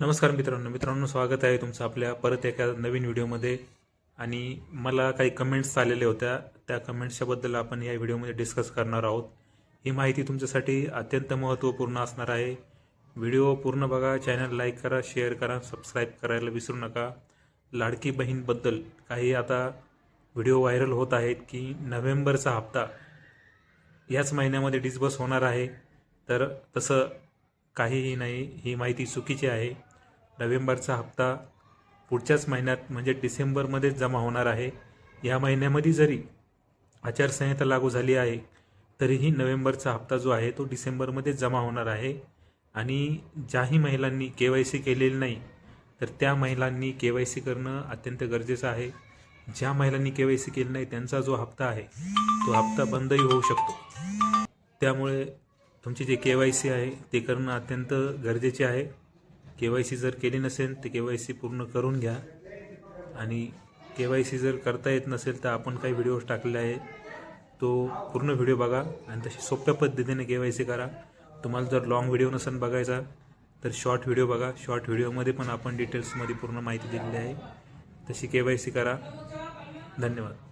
नमस्कार मित्रांनो. मित्रांनो स्वागत आहे तुमचं आपल्या परत एका नवीन व्हिडिओमध्ये. आणि मला काही कमेंट्स आलेल्या होत्या. त्या कमेंट्सच्याबद्दल आपण या व्हिडिओमध्ये डिस्कस करणार आहोत. ही माहिती तुमच्यासाठी अत्यंत महत्त्वपूर्ण असणार आहे. व्हिडिओ पूर्ण बघा चॅनल लाईक करा शेअर करा सबस्क्राईब करायला विसरू नका. लाडकी बहीणबद्दल काही आता व्हिडिओ व्हायरल होत आहेत की नोव्हेंबरचा हप्ता याच महिन्यामध्ये डिस्बस होणार आहे. तर तसं काहीही नाही. ही माहिती चुकीची आहे. नोव्हेंबरचा हप्ता पुढच्याच महिन्यात म्हणजे डिसेंबरमध्येच जमा होणार आहे. या महिन्यामध्ये जरी आचारसंहिता लागू झाली आहे तरीही नोव्हेंबरचा हप्ता जो आहे तो डिसेंबरमध्येच जमा होणार आहे. आणि ज्याही महिलांनी के वाय सी केलेली नाही तर त्या महिलांनी के वाय सी करणं अत्यंत गरजेचं आहे. ज्या महिलांनी के वाय सी केली नाही त्यांचा जो हप्ता आहे तो हप्ता बंदही होऊ शकतो. त्यामुळे तुमची जे के वाय सी आहे ते करणं अत्यंत गरजेचे आहे. के वाय सी जर केली नसेल तर के वाय सी पूर्ण करून घ्या. आणि के वाय सी जर करता येत नसेल तर आपण काही व्हिडिओज टाकले आहे तो पूर्ण व्हिडिओ बघा आणि तशी सोप्या पद्धतीने के वाय सी करा. तुम्हाला जर लॉंग व्हिडिओ नसेल बघायचा तर शॉर्ट व्हिडिओ बघा. शॉर्ट व्हिडिओमध्ये पण आपण डिटेल्समध्ये पूर्ण माहिती दिलेली आहे. तशी के वाय सी करा. धन्यवाद.